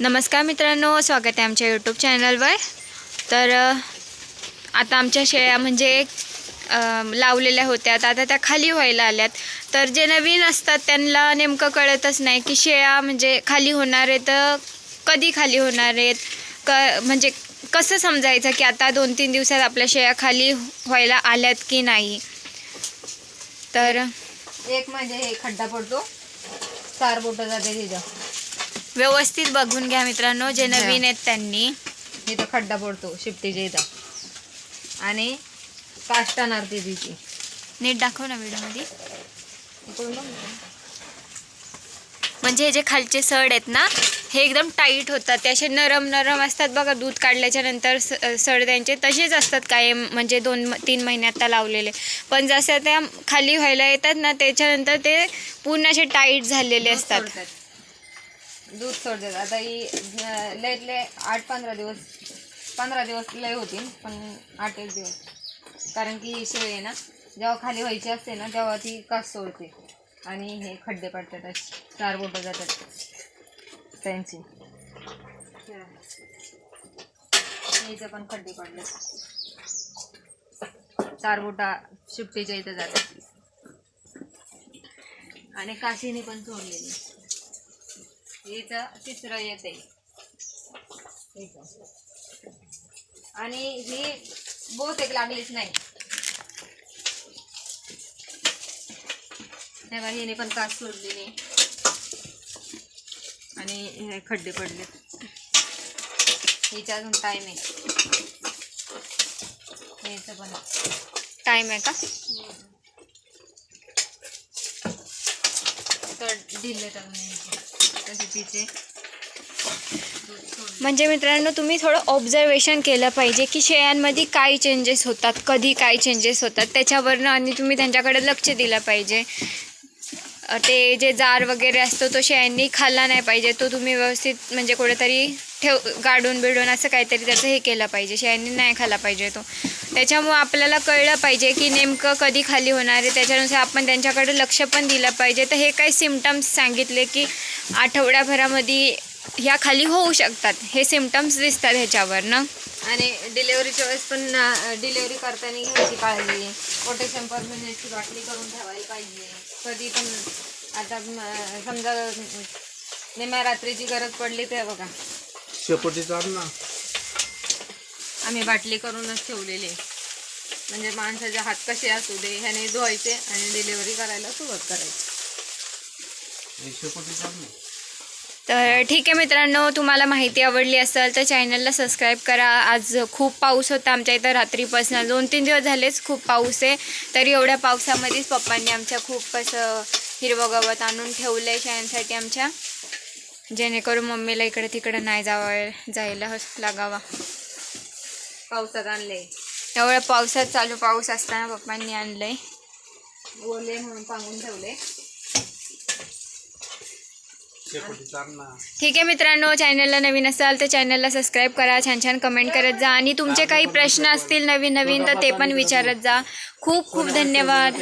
नमस्कार मित्रांनो स्वागत आहे आमच्या यूट्यूब चॅनलवर तर आता आमच्या शेळ्या म्हणजे लावलेल्या होत्या. आता त्या खाली व्हायला आल्यात. तर जे नवीन असतात त्यांना नेमकं कळतच नाही की शेळ्या म्हणजे खाली होणार आहेत तर कधी खाली होणार आहेत? क म्हणजे कसं समजायचं की आता दोन तीन दिवसात आपल्या शेळ्या खाली व्हायला आल्यात की नाही? तर एक म्हणजे हे खड्डा पडतो. चार बोट जाते तिथं. व्यवस्थित बघून घ्या मित्रांनो जे नवीन आहेत त्यांनी. इथं खड्डा पडतो शिफ्टीच्या इथं. आणि काष्ट आणणार ती तिची. नीट दाखव ना व्हिडिओमध्ये. म्हणजे हे जे खालचे सड आहेत ना हे एकदम टाईट होतात. ते असे नरम नरम असतात बघा दूध काढल्याच्या नंतर स सड त्यांचे तसेच असतात कायम म्हणजे दोन तीन महिन्यात लावलेले. पण जसं त्या खाली व्हायला येतात ना त्याच्यानंतर ते पूर्ण असे टाईट झालेले असतात. दूध सोडतात. आता ही अं, लयत लय आठ पंधरा दिवस पंधरा दिवस लय होतील पण आठ एक दिवस. कारण की ही शेळी आहे ना जेव्हा खाली व्हायची असते ना तेव्हा ती कास सोडते. आणि हे खड्डे पडतात असे चार बोटं जातात. त्यांची. इथं पण खड्डे पडले. चार बोटा शिफ्टीच्या इथं जातात. आणि काशीने पण सोडलेली. इथं तिसरं येते आणि ही बहुतेक लागलीच नाही. तेव्हा हिने पण कास सोडलेली आणि हे खड्डे पडले. हिचा अजून टाईम आहे. हिचं पण. टाईम आहे का? तर तसे तिचे म्हणजे मित्रांनो तुम्ही थोडं ऑब्झर्वेशन केलं पाहिजे की शेळ्यांमध्ये काय चेंजेस होतात कधी काय चेंजेस होतात त्याच्यावरनं आणि तुम्ही त्यांच्याकडे लक्ष दिलं पाहिजे. ते जे जार वगैरे असतो तो शेळ्यांनी खाल्ला नाही पाहिजे तो तुम्ही व्यवस्थित म्हणजे कुठेतरी ठेव गाडून बिडून असं काहीतरी त्याचं हे केलं पाहिजे. शेळ्यांनी नाही खाला पाहिजे तो. त्याच्यामुळं आपल्याला कळलं पाहिजे की नेमकं कधी खाली होणार आहे. त्याच्यानुसार आपण त्यांच्याकडे लक्ष पण दिलं पाहिजे. तर हे काही सिमटम्स सांगितले की आठवड्याभरामध्ये ह्या खाली होऊ शकतात. हे सिमटम्स दिसतात ह्याच्यावर ना आणि डिलेवरीच्या वेळेस पण डिलेवरी करताना घ्यायची काळजी. पोटॅशियम परमिनेटची बाटली करून ठेवायला पाहिजे. कधी पण आता समजा निम्या रात्रीची गरज पडली तर बघा. शेपटी चाल ना. आम्ही बाटली करूनच ठेवलेली. म्हणजे माणसाचे हात कसे असू दे ह्याने धुवायचे आणि डिलेवरी करायला सुरुवात करायची. हे शेपटी चाल ना. तर ठीक आहे मित्रांनो तुम्हाला माहिती आवडली असेल तर चॅनलला सबस्क्राईब करा. आज खूप पाऊस होता आमच्या इथं. रात्रीपासून दोन तीन दिवस झालेच खूप पाऊस आहे. तरी एवढ्या पावसामध्येच पप्पांनी आमच्या खूप असं हिरवं गवत आणून ठेवलं आहे शाळांसाठी आमच्या. जेणेकरून मम्मीला इकडे तिकडे नाही जावं जायला लागावा. पावसात आणले एवढ्या पावसात चालू पाऊस असताना पप्पांनी आणलं आहे ओले म्हणून सांगून ठेवले ठीक आहे मित्रांनो चॅनलला नवीन असाल तर चॅनलला सबस्क्राईब करा. छान छान कमेंट करत जा. आणि तुमचे काही प्रश्न असतील नवीन नवीन तर ते पण विचारत जा. खूप खूप धन्यवाद.